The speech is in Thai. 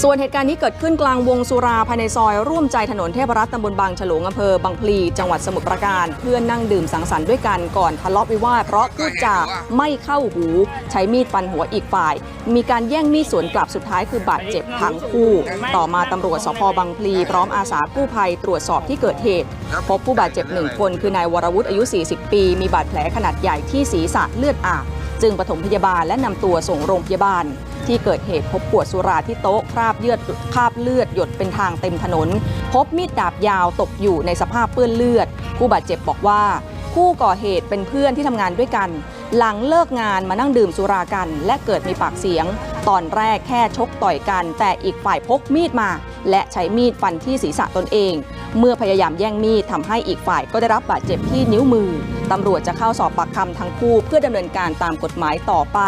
ส่วนเหตุการณ์นี้เกิดขึ้นกลางวงสุราภายในซอยร่วมใจถนนเทพรัตน์ตำบลบางฉลงอำเภอบางพลีจังหวัดสมุทรปราการ เพื่อนนั่งดื่มสังสรรค์ด้วยกันก่อนทะเลาะวิวาทเพราะพูดจาไม่เข้าหู ใช้มีดฟันหัวอีกฝ่าย มีการแย่งมีดสวนกลับสุดท้ายคือบาดเจ็บทั้งคู่ ต่อมาตำรวจสพบางพลีพร้อมอาสากู้ภัยตรวจสอบที่เกิดเหตุ พบผู้บาดเจ็บหนึ่งคนคือนายวรวุฒิอายุ 40 ปี มีบาดแผลขนาดใหญ่ที่ศีรษะเลือดอาบ จึงปฐมพยาบาลและนำตัวส่งโรงพยาบาล ที่เกิดเหตุพบขวดสุราที่โต๊ะคราบเลือดคราบเลือดหยดเป็นทางเต็มถนน พบมีดดาบยาวตกอยู่ในสภาพเปื้อนเลือด ผู้บาดเจ็บบอกว่า ผู้ก่อเหตุเป็นเพื่อนที่ทำงานด้วยกัน หลังเลิกงานมานั่งดื่มสุรากัน และเกิดมีปากเสียง ตอนแรกแค่ชกต่อยกัน แต่อีกฝ่ายพกมีดมา และใช้มีดฟันที่ศีรษะตนเอง เมื่อพยายามแย่งมีดทำให้อีกฝ่ายก็ได้รับบาดเจ็บที่นิ้วมือตำรวจจะเข้าสอบปากคำทั้งคู่เพื่อดำเนินการตามกฎหมายต่อไป